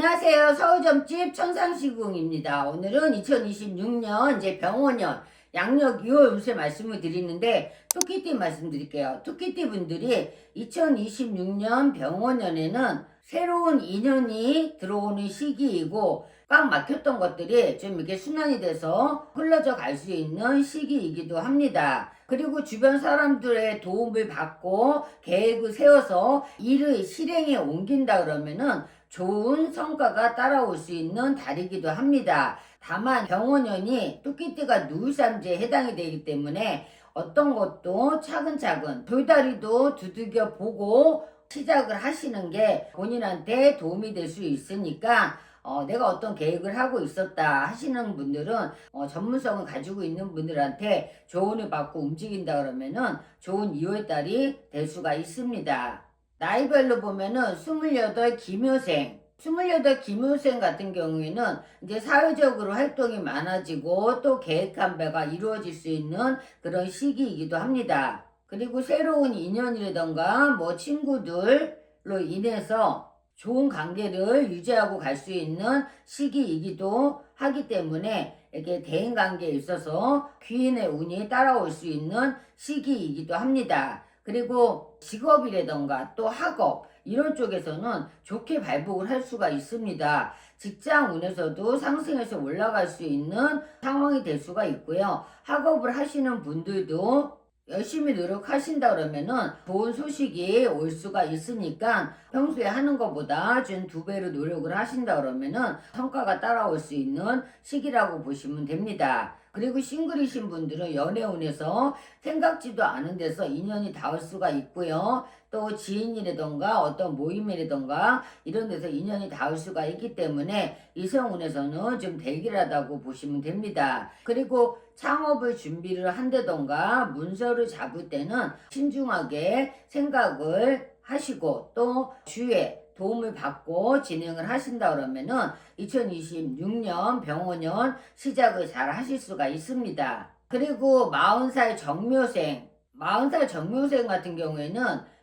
안녕하세요. 서울점집 천상시궁입니다. 오늘은 2026년 이제 병원년 양력 2월 운세 말씀을 드리는데 토끼띠 말씀드릴게요. 토끼띠 분들이 2026년 병원년에는 새로운 인연이 들어오는 시기이고 꽉 막혔던 것들이 좀 이렇게 순환이 돼서 흘러져 갈 수 있는 시기이기도 합니다. 그리고 주변 사람들의 도움을 받고 계획을 세워서 일을 실행에 옮긴다 그러면은 좋은 성과가 따라올 수 있는 달이기도 합니다. 다만 병원연이 뚜끼띠가 누울삼지에 해당이 되기 때문에 어떤 것도 차근차근 돌다리도 두들겨 보고 시작을 하시는 게 본인한테 도움이 될 수 있으니까 어, 내가 어떤 계획을 하고 있었다 하시는 분들은 어, 전문성을 가지고 있는 분들한테 조언을 받고 움직인다 그러면은 좋은 2월달이 될 수가 있습니다. 나이별로 보면은 28 기묘생 28 기묘생 같은 경우에는 이제 사회적으로 활동이 많아지고 또 계획한 바가 이루어질 수 있는 그런 시기이기도 합니다. 그리고 새로운 인연이라던가 뭐 친구들로 인해서 좋은 관계를 유지하고 갈 수 있는 시기이기도 하기 때문에 이렇게 대인 관계에 있어서 귀인의 운이 따라올 수 있는 시기이기도 합니다. 그리고 직업이라던가 또 학업 이런 쪽에서는 좋게 발복을 할 수가 있습니다. 직장 운에서도 상승해서 올라갈 수 있는 상황이 될 수가 있고요. 학업을 하시는 분들도 열심히 노력하신다 그러면은 좋은 소식이 올 수가 있으니까 평소에 하는 것보다 좀두 배로 노력을 하신다 그러면은 성과가 따라올 수 있는 시기라고 보시면 됩니다. 그리고 싱글이신 분들은 연애운에서 생각지도 않은 데서 인연이 닿을 수가 있고요. 또 지인이라던가 어떤 모임이라던가 이런 데서 인연이 닿을 수가 있기 때문에 이성운에서는 좀 대길하다고 보시면 됩니다. 그리고 창업을 준비를 한다던가 문서를 잡을 때는 신중하게 생각을 하시고 또 주위에 도움을 받고 진행을 하신다 그러면은 2026년 병원년 시작을 잘 하실 수가 있습니다. 그리고 40살 정묘생, 40살 정묘생 같은 경우에는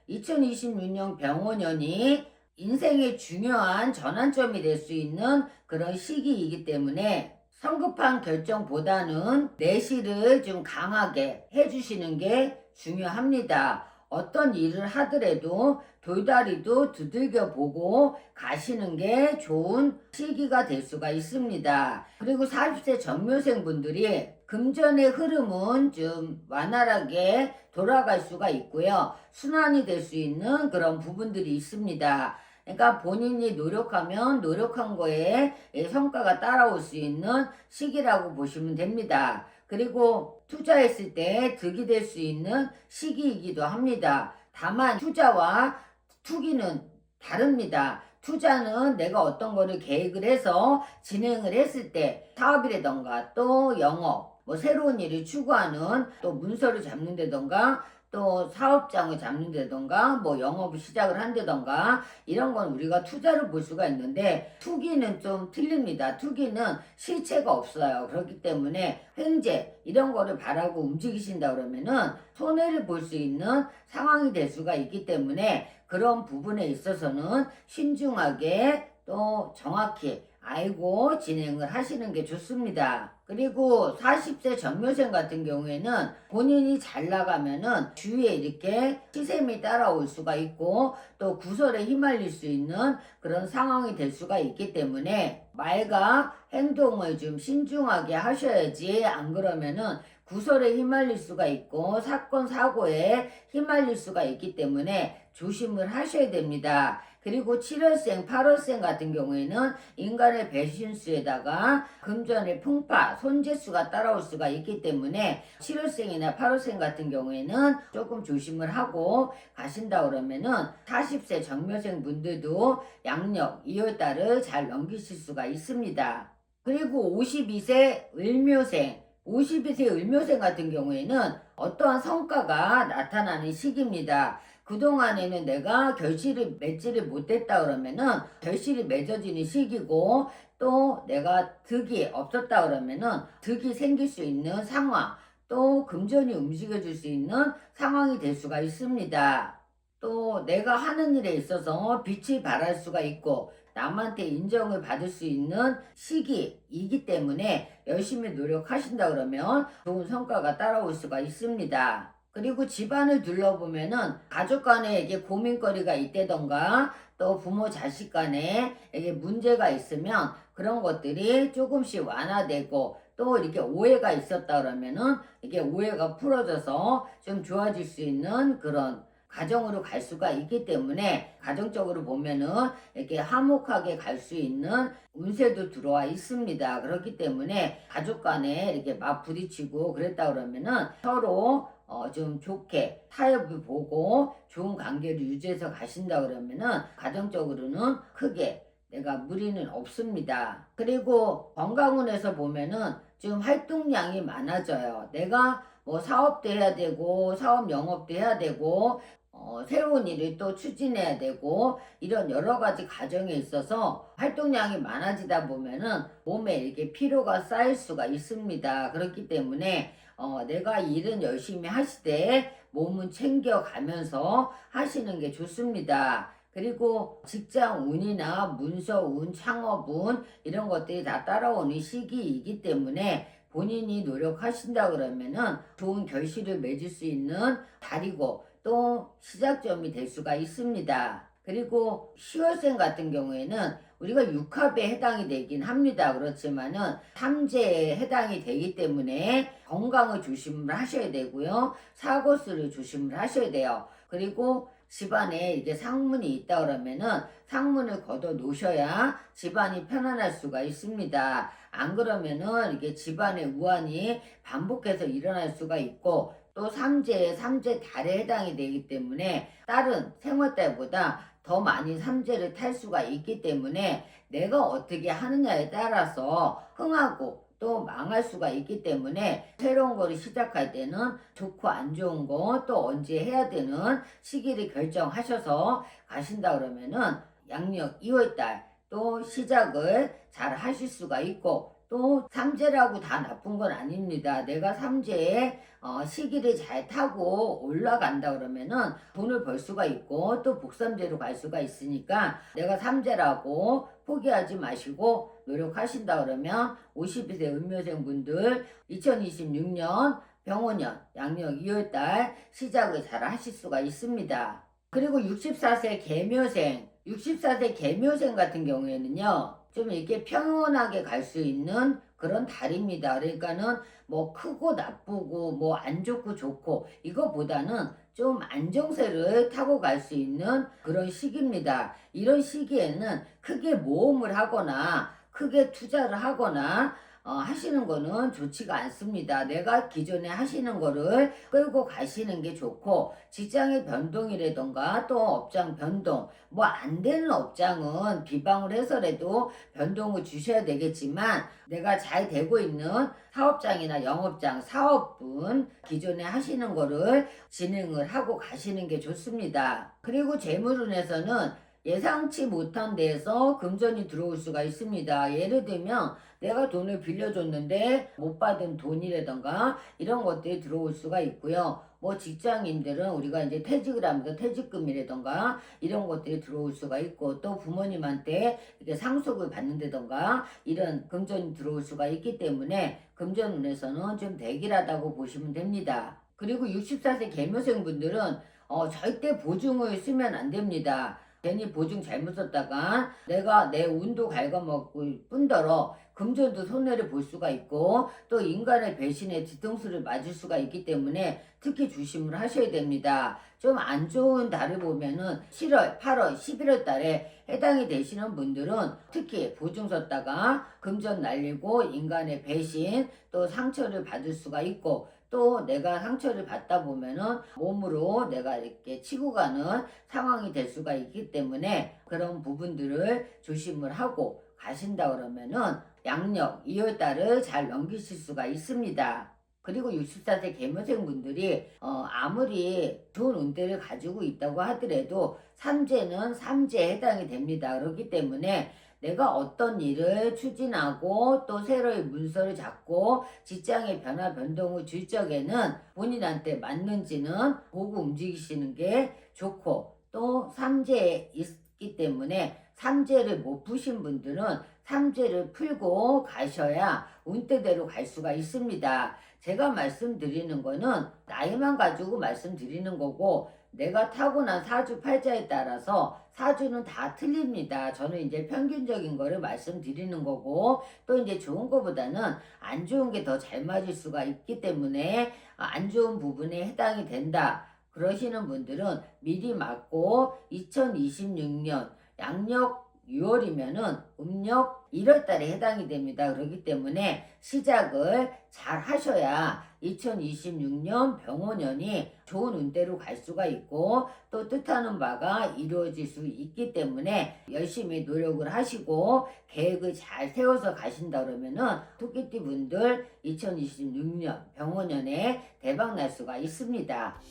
2026년 병원년이 인생의 중요한 전환점이 될 수 있는 그런 시기이기 때문에 성급한 결정보다는 내실을 좀 강하게 해주시는 게 중요합니다. 어떤 일을 하더라도 돌다리도 두들겨 보고 가시는 게 좋은 시기가 될 수가 있습니다. 그리고 40세 정묘생 분들이 금전의 흐름은 좀 완활하게 돌아갈 수가 있고요. 순환이 될 수 있는 그런 부분들이 있습니다. 그러니까 본인이 노력하면 노력한 거에 성과가 따라올 수 있는 시기라고 보시면 됩니다. 그리고 투자했을 때 득이 될 수 있는 시기이기도 합니다. 다만 투자와 투기는 다릅니다. 투자는 내가 어떤 거를 계획을 해서 진행을 했을 때 사업이라던가 또 영업, 뭐 새로운 일을 추구하는 또 문서를 잡는다던가 또 사업장을 잡는다던가 뭐 영업을 시작을 한다던가 이런 건 우리가 투자를 볼 수가 있는데 투기는 좀 틀립니다. 투기는 실체가 없어요. 그렇기 때문에 횡재 이런 거를 바라고 움직이신다 그러면은 손해를 볼 수 있는 상황이 될 수가 있기 때문에 그런 부분에 있어서는 신중하게 또 정확히 알고 진행을 하시는 게 좋습니다. 그리고 40세 정묘생 같은 경우에는 본인이 잘 나가면은 주위에 이렇게 시샘이 따라올 수가 있고 또 구설에 휘말릴 수 있는 그런 상황이 될 수가 있기 때문에 말과 행동을 좀 신중하게 하셔야지 안 그러면은 구설에 휘말릴 수가 있고 사건 사고에 휘말릴 수가 있기 때문에 조심을 하셔야 됩니다. 그리고 7월생, 8월생 같은 경우에는 인간의 배신수에다가 금전의 풍파, 손재수가 따라올 수가 있기 때문에 7월생이나 8월생 같은 경우에는 조금 조심을 하고 가신다 그러면은 40세 정묘생 분들도 양력 2월달을 잘 넘기실 수가 있습니다. 그리고 52세 을묘생, 52세 을묘생 같은 경우에는 어떠한 성과가 나타나는 시기입니다. 그동안에는 내가 결실을 맺지를 못했다 그러면은 결실이 맺어지는 시기고 또 내가 득이 없었다 그러면은 득이 생길 수 있는 상황 또 금전이 움직여질 수 있는 상황이 될 수가 있습니다. 또 내가 하는 일에 있어서 빛을 발할 수가 있고 남한테 인정을 받을 수 있는 시기이기 때문에 열심히 노력하신다 그러면 좋은 성과가 따라올 수가 있습니다. 그리고 집안을 둘러보면은 가족 간에 이게 고민거리가 있다던가 또 부모 자식 간에 이게 문제가 있으면 그런 것들이 조금씩 완화되고 또 이렇게 오해가 있었다 그러면은 이게 오해가 풀어져서 좀 좋아질 수 있는 그런 가정으로 갈 수가 있기 때문에 가정적으로 보면은 이렇게 화목하게 갈 수 있는 운세도 들어와 있습니다. 그렇기 때문에 가족 간에 이렇게 막 부딪히고 그랬다 그러면은 서로 어, 좀 좋게 타협을 보고 좋은 관계를 유지해서 가신다 그러면은 가정적으로는 크게 내가 무리는 없습니다. 그리고 건강운에서 보면은 지금 활동량이 많아져요. 내가 뭐 사업도 해야 되고 사업 영업도 해야 되고 어, 새로운 일을 또 추진해야 되고 이런 여러 가지 과정에 있어서 활동량이 많아지다 보면은 몸에 이렇게 피로가 쌓일 수가 있습니다. 그렇기 때문에 어, 내가 일은 열심히 하시되 몸은 챙겨가면서 하시는 게 좋습니다. 그리고 직장 운이나 문서 운, 창업 운 이런 것들이 다 따라오는 시기이기 때문에 본인이 노력하신다 그러면은 좋은 결실을 맺을 수 있는 달이고 또 시작점이 될 수가 있습니다. 그리고 10월생 같은 경우에는 우리가 육합에 해당이 되긴 합니다. 그렇지만은 삼재에 해당이 되기 때문에 건강을 조심을 하셔야 되고요. 사고수를 조심을 하셔야 돼요. 그리고 집안에 이제 상문이 있다 그러면은 상문을 걷어 놓으셔야 집안이 편안할 수가 있습니다. 안 그러면은 이게 집안의 우환이 반복해서 일어날 수가 있고 또 삼재에 삼재 달에 해당이 되기 때문에 다른 생활달보다 더 많이 삼재를 탈 수가 있기 때문에 내가 어떻게 하느냐에 따라서 흥하고 또 망할 수가 있기 때문에 새로운 거를 시작할 때는 좋고 안 좋은 거 또 언제 해야 되는 시기를 결정하셔서 가신다 그러면은 양력 2월달 또 시작을 잘 하실 수가 있고 또 삼재라고 다 나쁜 건 아닙니다. 내가 삼재에 어, 시기를 잘 타고 올라간다 그러면은 돈을 벌 수가 있고 또 복삼재로 갈 수가 있으니까 내가 삼재라고 포기하지 마시고 노력하신다 그러면 52세 을묘생 분들 2026년 병원년 양력 2월달 시작을 잘 하실 수가 있습니다. 그리고 64세 개묘생 64세 개묘생 같은 경우에는요 좀 이렇게 평온하게 갈 수 있는 그런 달입니다. 그러니까는 뭐 크고 나쁘고 뭐 안 좋고 좋고 이거보다는 좀 안정세를 타고 갈 수 있는 그런 시기입니다. 이런 시기에는 크게 모험을 하거나 크게 투자를 하거나 어, 하시는 거는 좋지가 않습니다. 내가 기존에 하시는 거를 끌고 가시는 게 좋고 직장의 변동이라던가 또 업장 변동 뭐 안 되는 업장은 비방을 해서라도 변동을 주셔야 되겠지만 내가 잘 되고 있는 사업장이나 영업장 사업분 기존에 하시는 거를 진행을 하고 가시는 게 좋습니다. 그리고 재물운에서는 예상치 못한 데에서 금전이 들어올 수가 있습니다. 예를 들면 내가 돈을 빌려줬는데 못 받은 돈이라던가 이런 것들이 들어올 수가 있고요. 뭐 직장인들은 우리가 이제 퇴직을 하면서 퇴직금이라던가 이런 것들이 들어올 수가 있고 또 부모님한테 이렇게 상속을 받는다던가 이런 금전이 들어올 수가 있기 때문에 금전운에서는 좀 대길하다고 보시면 됩니다. 그리고 64세 개묘생 분들은 어, 절대 보증을 쓰면 안 됩니다. 괜히 보증 잘못 썼다가 내가 내 운도 갉아먹고 뿐더러 금전도 손해를 볼 수가 있고 또 인간의 배신에 뒤통수를 맞을 수가 있기 때문에 특히 조심을 하셔야 됩니다. 좀 안 좋은 달을 보면은 7월, 8월, 11월 달에 해당이 되시는 분들은 특히 보증 썼다가 금전 날리고 인간의 배신 또 상처를 받을 수가 있고 또 내가 상처를 받다 보면은 몸으로 내가 이렇게 치고 가는 상황이 될 수가 있기 때문에 그런 부분들을 조심을 하고 가신다 그러면은 양력 2월 달을 잘 넘기실 수가 있습니다. 그리고 64세 개묘생 분들이 어, 아무리 좋은 운대를 가지고 있다고 하더라도 삼재는 삼재에 해당이 됩니다. 그렇기 때문에 내가 어떤 일을 추진하고 또 새로의 문서를 잡고 직장의 변화 변동을 줄 적에는 본인한테 맞는지는 보고 움직이시는 게 좋고 또 삼재에 있기 때문에 삼재를 못 푸신 분들은 삼재를 풀고 가셔야 운대대로 갈 수가 있습니다. 제가 말씀드리는 거는 나이만 가지고 말씀드리는 거고 내가 타고난 사주 팔자에 따라서 사주는 다 틀립니다. 저는 이제 평균적인 거를 말씀드리는 거고 또 이제 좋은 거보다는 안 좋은 게 더 잘 맞을 수가 있기 때문에 안 좋은 부분에 해당이 된다. 그러시는 분들은 미리 맞고 2026년 양력 6월이면은 음력 1월 달에 해당이 됩니다. 그렇기 때문에 시작을 잘 하셔야 2026년 병원년이 좋은 운대로 갈 수가 있고 또 뜻하는 바가 이루어질 수 있기 때문에 열심히 노력을 하시고 계획을 잘 세워서 가신다 그러면은 토끼띠 분들 2026년 병원년에 대박 날 수가 있습니다.